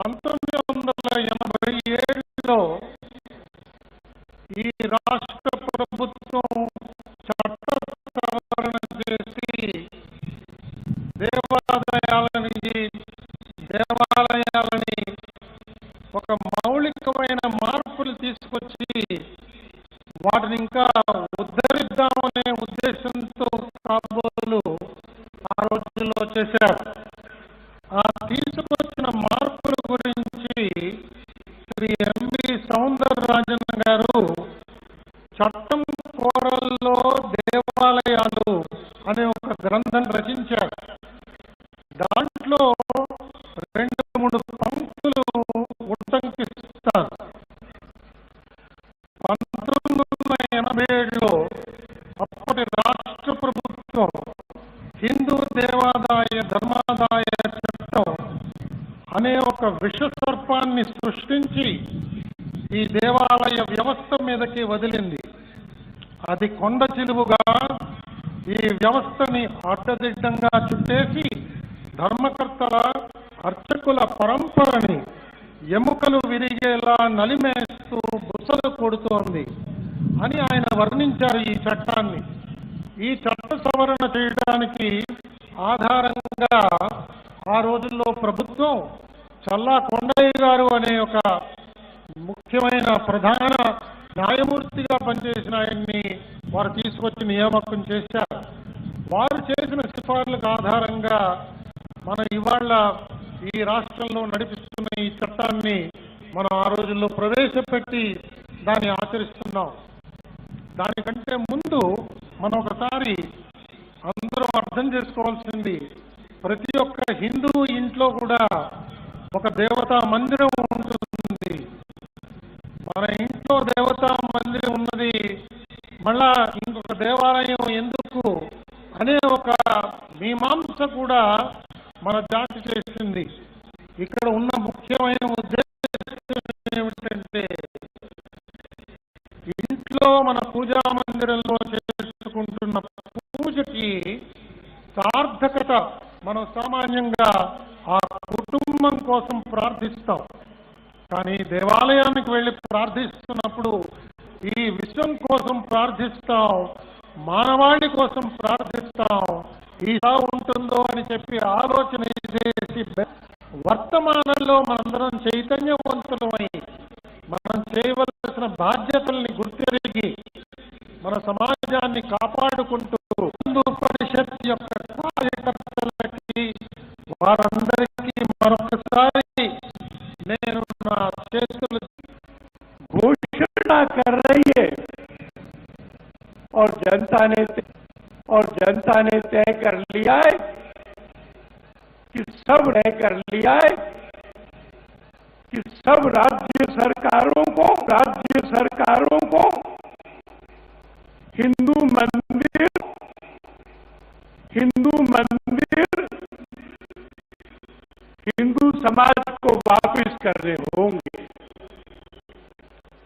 పంతొమ్మిది వందల ఎనభై ఏడులో ఈ రాష్ట్ర ప్రభుత్వం చట్ట సవరణ చేసి దేవాలయాలని దేవాలయాలని ఒక మౌలికమైన మార్పులు తీసుకొచ్చి వాటిని ఇంకా ఉద్ధరిద్దామనే ఉద్దేశంతో కాబోలు ఆ రోజుల్లో చేశారు. ఆ తీసుకొచ్చి గారు చట్టం కోరల్లో దేవాలయాలు అనే ఒక గ్రంథం రచించారు దాంట్లో రెండు మూడు పంక్తులు ఉటంకిస్తాను పంతొమ్మిది వందల ఎనభై ఏడులో అప్పటి రాష్ట్ర ప్రభుత్వం హిందూ దేవాదాయ ధర్మాదాయ చట్టం అనే ఒక విష సర్పాన్ని సృష్టించి ఈ దేవాలయ వ్యవస్థ మీదకి వదిలింది. అది కొండ చిలువుగా ఈ వ్యవస్థని అడ్డదిడ్డంగా చుట్టేసి ధర్మకర్తల అర్చకుల పరంపరని ఎముకలు విరిగేలా నలిమేస్తూ బుసలు కొడుతోంది అని ఆయన వర్ణించారు ఈ చట్టాన్ని. ఈ చట్ట సవరణ చేయడానికి ఆధారంగా ఆ రోజుల్లో ప్రభుత్వం చల్లా కొండయ్య గారు అనే ఒక ముఖ్యమైన ప్రధాన న్యాయమూర్తిగా పనిచేసిన ఆయన్ని వారు తీసుకొచ్చి నియామకం చేశారు. వారు చేసిన సిఫార్లకు ఆధారంగా మనం ఇవాళ ఈ రాష్ట్రంలో నడిపిస్తున్న ఈ చట్టాన్ని మనం ఆ రోజుల్లో ప్రవేశపెట్టి దాన్ని ఆచరిస్తున్నాం. దానికంటే ముందు మనం ఒకసారి అందరూ అర్థం చేసుకోవాల్సింది ప్రతి ఒక్క హిందూ ఇంట్లో కూడా ఒక దేవతా మందిరం ఉంటుంది మన ఇంట్లో దేవతా మందిరం ఉన్నది మళ్ళా ఇంకొక దేవాలయం ఎందుకు అనే ఒక మీమాంస కూడా మన జాతి చేసింది. ఇక్కడ ఉన్న ముఖ్యమైన ఉద్దేశం ఏమిటంటే ఇంట్లో మన పూజా మందిరంలో చేసుకుంటున్న పూజకి సార్థకత మనం సామాన్యంగా ఆ కుటుంబం కోసం ప్రార్థిస్తాం. కానీ దేవాలయానికి వెళ్ళి ప్రార్థిస్తున్నప్పుడు ఈ విశ్వం కోసం ప్రార్థిస్తాం మానవాళి కోసం ప్రార్థిస్తాం ఇలా ఎలా ఉంటుందో అని చెప్పి ఆలోచన చేసి వర్తమానంలో మనందరం చైతన్యవంతులమై మనం చేయవలసిన బాధ్యతల్ని గుర్తెరిగి మన సమాజాన్ని కాపాడుకుంటూ హిందూ పరిషత్ యొక్క కార్యకర్తలకి వారందరికీ మరొకసారి నేను నా చేతులు जनता ने और जनता ने तय कर लिया है कि सब तय कर लिया है कि सब राज्य सरकारों को, राज्य सरकारों को हिंदू मंदिर हिंदू मंदिर, हिंदू समाज को वापस करने होंगे।